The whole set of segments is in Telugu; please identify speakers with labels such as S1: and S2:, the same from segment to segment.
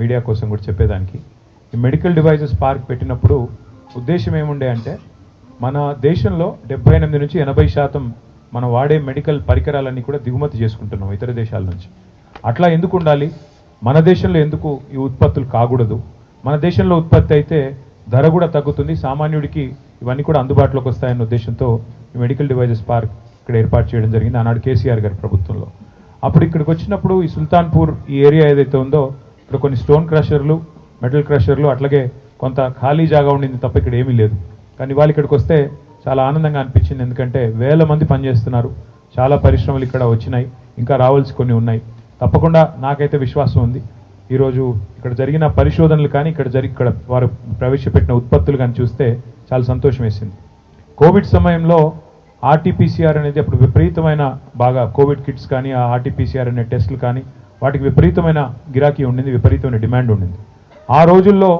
S1: మీడియా కోసం కూడా చెప్పేదానికి. ఈ మెడికల్ డివైజెస్ పార్క్ పెట్టినప్పుడు ఉద్దేశం ఏముండే అంటే మన దేశంలో డెబ్బై ఎనిమిది నుంచి ఎనభై శాతం మనం వాడే మెడికల్ పరికరాలన్నీ కూడా దిగుమతి చేసుకుంటున్నాం ఇతర దేశాల నుంచి. అట్లా ఎందుకు ఉండాలి? మన దేశంలో ఎందుకు ఈ ఉత్పత్తులు కాకూడదు? మన దేశంలో ఉత్పత్తి అయితే ధర కూడా తగ్గుతుంది సామాన్యుడికి ఇవన్నీ కూడా అందుబాటులోకి వస్తాయన్న ఉద్దేశంతో ఈ మెడికల్ డివైజెస్ పార్క్ ఇక్కడ ఏర్పాటు చేయడం జరిగింది ఆనాడు కేసీఆర్ గారి ప్రభుత్వంలో. అప్పుడు ఇక్కడికి వచ్చినప్పుడు ఈ సుల్తాన్పూర్ ఈ ఏరియా ఏదైతే ఉందో ఇక్కడ కొన్ని స్టోన్ క్రషర్లు మెటల్ క్రషర్లు అట్లాగే కొంత ఖాళీ జాగా ఉండింది తప్ప ఇక్కడ ఏమీ లేదు. కానీ వాళ్ళు ఇక్కడికి వస్తే చాలా ఆనందంగా అనిపించింది. ఎందుకంటే వేల మంది పనిచేస్తున్నారు. చాలా పరిశ్రమలు ఇక్కడ వచ్చినాయి. ఇంకా రావాల్సి కొన్ని ఉన్నాయి. తప్పకుండా నాకైతే విశ్వాసం ఉంది. ఈరోజు ఇక్కడ జరిగిన పరిశోధనలు కానీ ఇక్కడ జరిగి ఇక్కడ వారు ప్రవేశపెట్టిన ఉత్పత్తులు కానీ చూస్తే చాలా సంతోషం వేసింది. కోవిడ్ సమయంలో ఆర్టీపీసీఆర్ అనేది అప్పుడు విపరీతమైన బాగా కోవిడ్ కిట్స్ కానీ ఆ ఆర్టీపీసీఆర్ అనే టెస్టులు కానీ వాటికి విపరీతమైన గిరాకీ ఉండింది విపరీతమైన డిమాండ్ ఉండింది. ఆ రోజుల్లో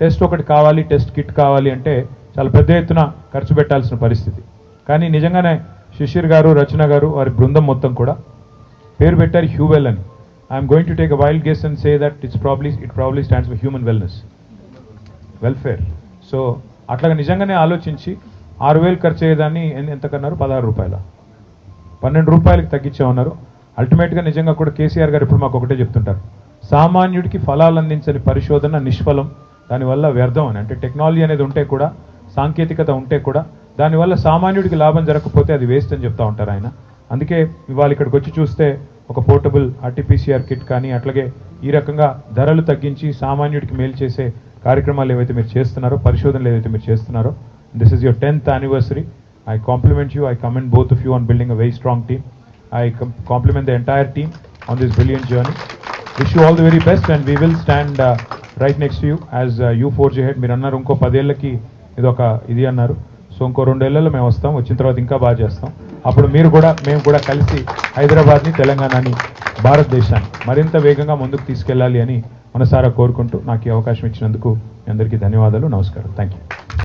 S1: టెస్ట్ ఒకటి కావాలి టెస్ట్ కిట్ కావాలి అంటే చాలా పెద్ద ఎత్తున ఖర్చు పెట్టాల్సిన పరిస్థితి. కానీ నిజంగానే శిశిర్ గారు రచన గారు వారి బృందం మొత్తం కూడా పేరు పెట్టారు హ్యూవెల్ అని. I'm going to take a wild guess and say that it's probably it probably stands for human wellness welfare so అట్లాగా నిజంగానే ఆలోచించి ఆరు వేలు ఖర్చు అయ్యేదాన్ని ఎంత కన్నారు పదహారు రూపాయల. పన్నెండు రూపాయలకి తగ్గించామన్నారు. అల్టిమేట్గా నిజంగా కూడా కేసీఆర్ గారు ఇప్పుడు మాకు ఒకటే చెప్తుంటారు. సామాన్యుడికి ఫలాలు అందించని పరిశోధన నిష్ఫలం దానివల్ల వ్యర్థం అని. అంటే టెక్నాలజీ అనేది ఉంటే కూడా సాంకేతికత ఉంటే కూడా దానివల్ల సామాన్యుడికి లాభం జరగకపోతే అది వేస్ట్ అని చెప్తా ఉంటారు ఆయన. అందుకే ఇవాళ ఇక్కడికి వచ్చి చూస్తే ఒక పోర్టబుల్ ఆర్టీపీసీఆర్ కిట్ కానీ అట్లాగే ఈ రకంగా ధరలు తగ్గించి సామాన్యుడికి మేలు చేసే కార్యక్రమాలు ఏవైతే మీరు చేస్తున్నారో పరిశోధనలు ఏవైతే మీరు చేస్తున్నారో this is your tenth anniversary I compliment you I comment both of you on building a very strong team I complement the entire team on this brilliant journey wish you all the very best and we will stand right next you as you four G head మీరు అన్నారు ఇంకో పదేళ్ళకి ఇది ఒక ఇది అన్నారు. సో ఇంకో రెండేళ్ళలో మేము వస్తాం. వచ్చిన తర్వాత ఇంకా బాగా చేస్తాం. అప్పుడు మీరు కూడా మేము కూడా కలిసి హైదరాబాద్ని తెలంగాణని భారతదేశాన్ని మరింత వేగంగా ముందుకు తీసుకెళ్ళాలి అని మనసారా కోరుకుంటూ నాకు ఈ అవకాశం ఇచ్చినందుకు మీ అందరికీ ధన్యవాదాలు. నమస్కారం. Thank you